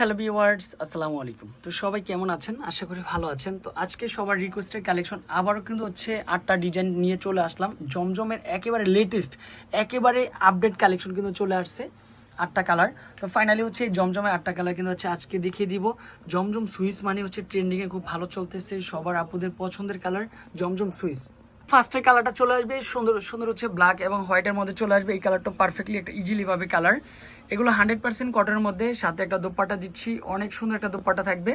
Hello viewers আসসালামু আলাইকুম তো সবাই কেমন আছেন? আশা করি ভালো আছেন। তো আজকে সবার রিকোয়েস্টের কালেকশন আবারও কিন্তু হচ্ছে আটটা ডিজাইন নিয়ে চলে আসলাম। জমজমের একেবারে লেটেস্ট একেবারে আপডেট কালেকশন কিন্তু চলে আসছে আটটা কালার তো ফাইনালি হচ্ছে এই জমজমের আটটা কালার কিন্তু হচ্ছে আজকে দেখিয়ে দিব। জমজম সুইচ মানে হচ্ছে ট্রেন্ডিংয়ে খুব ভালো চলতেছে, সবার আপুদের পছন্দের কালার জমজম সুইচ ফার্স্টের কালারটা চলে আসবে, সুন্দর সুন্দর হচ্ছে ব্ল্যাক এবং হোয়াইটের মধ্যে চলে আসবে। এই কালারটা পারফেক্টলি একটা ইজিলি পাবে কালার এগুলো হান্ড্রেড পার্সেন্ট কটনের মধ্যে, সাথে একটা দোপাট্টা দিচ্ছি। অনেক সুন্দর একটা দোপাট্টা থাকবে।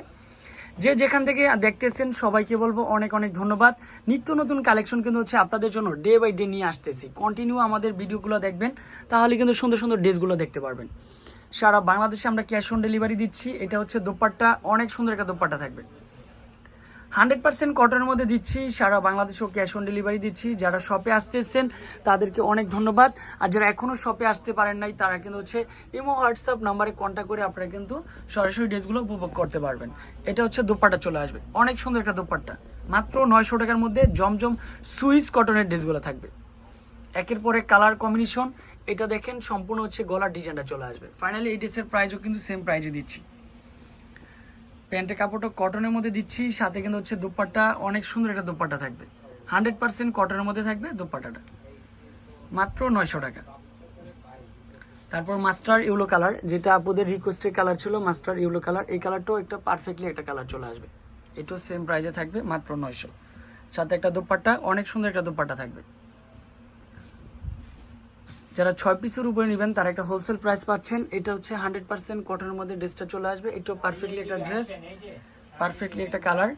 যে যেখান থেকে দেখতেছেন, সবাইকে বলব অনেক অনেক ধন্যবাদ। নিত্য নতুন কালেকশন কিন্তু হচ্ছে আপনাদের জন্য ডে বাই ডে নিয়ে আসতেছি। কন্টিনিউ আমাদের ভিডিওগুলো দেখবেন, তাহলে কিন্তু সুন্দর সুন্দর ড্রেসগুলো দেখতে পারবেন। সারা বাংলাদেশে আমরা ক্যাশ অন ডেলিভারি দিচ্ছি। এটা হচ্ছে দোপাট্টা, অনেক সুন্দর একটা দোপাট্টা থাকবে। হান্ড্রেড পার্সেন্ট কটনের মধ্যে দিচ্ছি। সারা বাংলাদেশেও ক্যাশ অন ডেলিভারি দিচ্ছি। যারা শপে আসতে আসতেছেন তাদেরকে অনেক ধন্যবাদ। আর যারা এখনও শপে আসতে পারেন নাই, তারা কিন্তু হচ্ছে ইমো হোয়াটসঅ্যাপ নাম্বারে কন্ট্যাক্ট করে আপনারা কিন্তু সরাসরি ড্রেসগুলো উপভোগ করতে পারবেন। এটা হচ্ছে দোপাট্টা চলে আসবে। অনেক সুন্দর একটা দোপাট্টা। মাত্র নয়শো টাকার মধ্যে জমজম সুইস কটনের ড্রেসগুলো থাকবে। একের পরে কালার কম্বিনেশন এটা দেখেন, সম্পূর্ণ হচ্ছে গলার ডিজাইনটা চলে আসবে। ফাইনালি এই ড্রেসের প্রাইসও কিন্তু সেম প্রাইজে দিচ্ছি। প্যান্টের কাপড়টা কটনের মধ্যে দিচ্ছি, সাথে কিন্তু হচ্ছে দুপাট্টা, অনেক সুন্দর একটা দুপাট্টা থাকবে। হান্ড্রেড পার্সেন্ট কটনের মধ্যে থাকবে দুপাট্টাটা। মাত্র নয়শো টাকা। তারপর মাস্টার ইউলো কালার, যেটা আপনাদের রিকোয়েস্টের কালার ছিল, মাস্টার ইউলো কালার। এই কালারটাও একটা পারফেক্টলি একটা কালার চলে আসবে। এটাও সেম প্রাইজে থাকবে, মাত্র নয়শো। সাথে একটা দুপাট্টা, অনেক সুন্দর একটা দুপাট্টা থাকবে। যারা ছয় পিসের উপরে নেবেন, তারা একটা হোলসেল প্রাইস পাচ্ছেন। এটা হচ্ছে হান্ড্রেড পার্সেন্ট কটনের মধ্যে ড্রেসটা চলে আসবে। এটাও পারফেক্টলি একটা ড্রেস পারফেক্টলি একটা কালার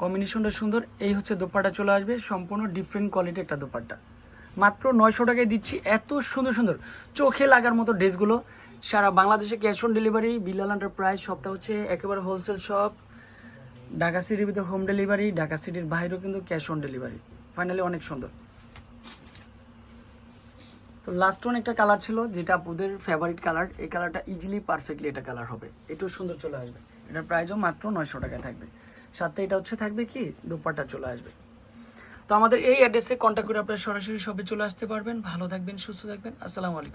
কম্বিনেশনটা সুন্দর। এই হচ্ছে দোপাট্টা চলে আসবে। সম্পূর্ণ ডিফারেন্ট কোয়ালিটি একটা দোপাট্টা। মাত্র নয়শো টাকায় দিচ্ছি। এত সুন্দর সুন্দর। চোখে লাগার মতো ড্রেসগুলো। সারা বাংলাদেশে ক্যাশ অন ডেলিভারি বিলাল প্রাইস সবটা হচ্ছে একেবারে হোলসেল শপ ঢাকা সিটির ভিতরে হোম ডেলিভারি ঢাকা সিটির বাইরেও কিন্তু ক্যাশ অন ডেলিভারি ফাইনালি অনেক সুন্দর। তো লাস্ট ওয়ান একটা কালার ছিল, যেটা আপনাদের ফেভারিট কালার এই কালারটা ইজিলি পারফেক্টলি এটা কালার হবে। এটাও সুন্দর চলে আসবে। এটার প্রাইসও মাত্র নয়শো টাকায় থাকবে। সাথে এটা হচ্ছে থাকবে কি? দুপারটা চলে আসবে। তো আমাদের এই অ্যাড্রেসে কন্ট্যাক্ট করে আপনারা সরাসরি সবে চলে আসতে পারবেন। ভালো থাকবেন, সুস্থ থাকবেন। আসসালামু আলাইকুম।